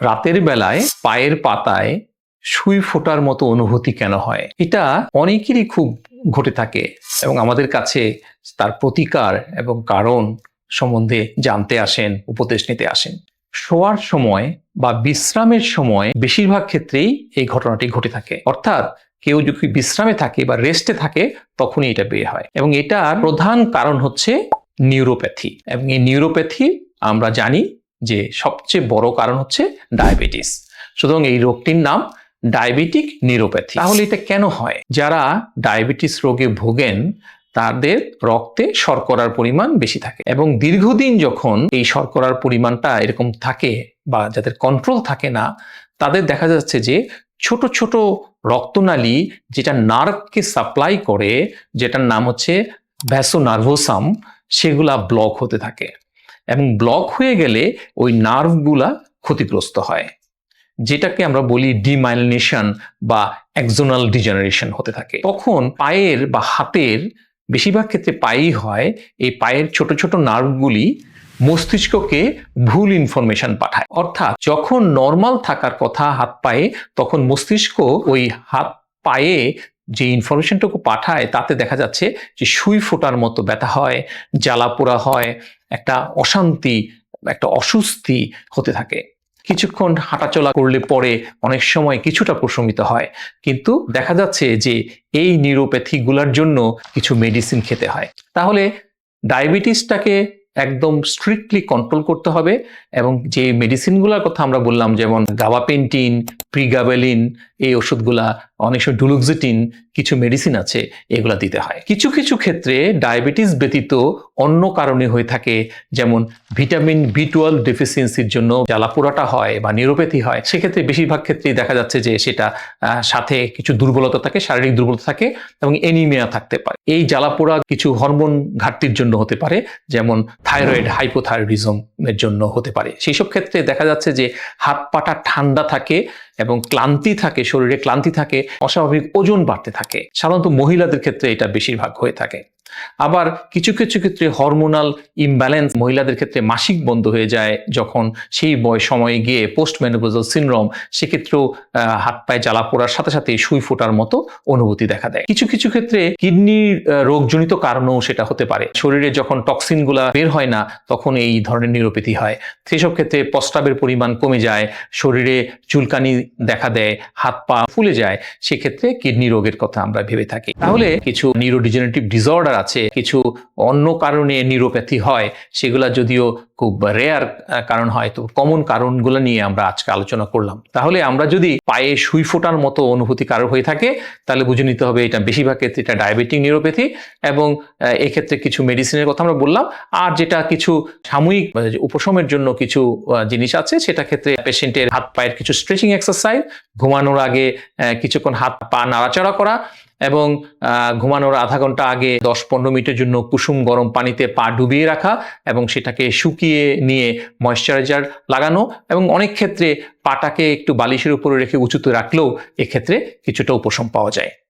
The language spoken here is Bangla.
রাতের বেলায় পায়ের পাতায় সুই ফোটার মতো অনুভূতি কেন হয়? এটা অনেকেরই খুব ঘটে থাকে এবং আমাদের কাছে তার প্রতিকার এবং কারণ সম্বন্ধে জানতে আসেন, উপদেশ নিতে আসেন। শোয়ার সময় বা বিশ্রামের সময় বেশিরভাগ ক্ষেত্রেই এই ঘটনাটি ঘটে থাকে। অর্থাৎ কেউ যদি বিশ্রামে থাকে বা রেস্টে থাকে, তখনই এটা বের হয় এবং এটার প্রধান কারণ হচ্ছে নিউরোপ্যাথি এবং এই নিউরোপ্যাথি আমরা জানি যে সবচেয়ে বড় কারণ হচ্ছে ডায়াবেটিস। সুতরাং এই রোগটির নাম ডায়াবেটিক নিউরোপ্যাথি। তাহলে এটা কেন হয়? যারা ডায়াবেটিস রোগে ভোগেন, তাদের রক্তে শর্করার পরিমাণ বেশি থাকে এবং দীর্ঘদিন যখন এই শর্করার পরিমাণটা এরকম থাকে বা যাদের কন্ট্রোল থাকে না, তাদের দেখা যাচ্ছে যে ছোট ছোট রক্তনালী যেটা নার্ভকে সাপ্লাই করে, যেটার নাম হচ্ছে ভ্যাসো নার্ভোসাম সেগুলা ব্লক হতে থাকে। এবং ব্লক হয়ে গেলে ওই নার্ভগুলা ক্ষতিগ্রস্ত হয়, যেটাকে আমরা বলি ডিমাইলিনেশন বা একজোনাল ডিজেনারেশন হতে থাকে। তখন পায়ের বা হাতের বেশিরভাগ ক্ষেত্রে পায়েই হয়, এই পায়ের ছোট ছোট নার্ভগুলি মস্তিষ্ককে ভুল ইনফরমেশন পাঠায়। অর্থাৎ যখন নর্মাল থাকার কথা হাত পায়ে, তখন মস্তিষ্ক ওই হাত পায়ে যে ইনফরমেশনটুকু পাঠায়, তাতে দেখা যাচ্ছে যে সুই ফোটার মতো ব্যথা হয়, জ্বালা পোড়া হয়, একটা অশান্তি, একটা অস্বস্তি হতে থাকে। কিছুক্ষণ হাঁটাচলা করলে পরে অনেক সময় কিছুটা প্রশমিত হয়। কিন্তু দেখা যাচ্ছে যে এই নিউরোপ্যাথিগুলোর জন্য কিছু মেডিসিন খেতে হয়। তাহলে ডায়াবেটিসটাকে একদম স্ট্রিক্টলি কন্ট্রোল করতে হবে এবং যে মেডিসিনগুলোর কথা আমরা বললাম, যেমন গাবাপেন্টিন প্রিগাবেলিন এই ওষুধগুলা, অনেক সময় ডুলুক্সিটিন কিছু মেডিসিন আছে, এগুলা দিতে হয়। কিছু কিছু ক্ষেত্রে ডায়াবেটিস ব্যতীত অন্য কারণে হয়ে থাকে, যেমন ভিটামিন বি টুয়েলভ ডেফিসিয়েন্সির জন্য জ্বালাপোড়াটা হয় বা নিউরোপ্যাথি হয়। সেক্ষেত্রে বেশিরভাগ ক্ষেত্রেই দেখা যাচ্ছে যে সেটা সাথে কিছু দুর্বলতা থাকে, শারীরিক দুর্বলতা থাকে এবং এনিমিয়া থাকতে পারে। এই জ্বালাপোড়া কিছু হরমোন ঘাটতির জন্য হতে পারে, যেমন থাইরয়েড হাইপোথাইরয়েডিজম এর জন্য হতে পারে। সেই সব ক্ষেত্রে দেখা যাচ্ছে যে হাত পাটা ঠান্ডা থাকে এবং ক্লান্তি থাকে, শরীরে ক্লান্তি থাকে, অস্বাভাবিক ওজন বাড়তে থাকে। সাধারণত মহিলাদের ক্ষেত্রে এটা বেশিরভাগ হয়ে থাকে। আবার কিছু কিছু ক্ষেত্রে হরমোনাল ইমব্যালেন্স মহিলাদের ক্ষেত্রে মাসিক বন্ধ হয়ে যায় যখন সেই বয়স সময়ে গিয়ে পোস্ট মেনোপোজাল সিনড্রোম সেক্ষেত্রেও হাত পায়ে জ্বালা পোড়ার সাথে সাথে সুই ফোটার মতো অনুভূতি দেখা দেয়। কিছু কিছু ক্ষেত্রে কিডনির রোগজনিত কারণেও সেটা হতে পারে। শরীরে যখন টক্সিনগুলা বের হয় না, তখন এই ধরনের নিউরোপ্যাথি হয়। সেসব ক্ষেত্রে প্রস্রাবের পরিমাণ কমে যায়, শরীরে চুলকানি দেখা দেয়, হাত পা ফুলে যায়, সেক্ষেত্রে কিডনি রোগের কথা আমরা ভেবে থাকি। তাহলে কিছু নিউরোডিজেনারেটিভ ডিসঅর্ডার আছে, কিছু অন্য কারণে নিউরোপ্যাথি হয়, সেগুলা যদিও খুব রেয়ার কারণ হয়, তো কমন কারণগুলো নিয়ে আমরা আজকে আলোচনা করলাম। তাহলে আমরা যদি পায়ে সুই ফোটার মতো অনুভূতি কারও হয়ে থাকে, তাহলে বুঝে নিতে হবে এটা বেশিরভাগ ক্ষেত্রে এটা ডায়াবেটিক নিউরোপ্যাথি এবং এক্ষেত্রে কিছু মেডিসিনের কথা আমরা বললাম। আর যেটা কিছু সাময়িক উপশমের জন্য কিছু জিনিস আছে, সেটা ক্ষেত্রে পেশেন্টের হাত পায়ের কিছু স্ট্রেচিং এক্সারসাইজ ঘুমানোর আগে কিছুক্ষণ হাত পা নাড়াচাড়া করা এবং ঘুমানোর আধা ঘণ্টা আগে দশ পনেরো মিনিটের জন্য কুসুম গরম পানিতে পা ডুবিয়ে রাখা এবং সেটাকে শুকিয়ে নিয়ে ময়শ্চারাইজার লাগানো এবং অনেক ক্ষেত্রে পাটাকে একটু বালিশের উপরে রেখে উঁচুতে রাখলেও এক্ষেত্রে কিছুটা উপশম পাওয়া যায়।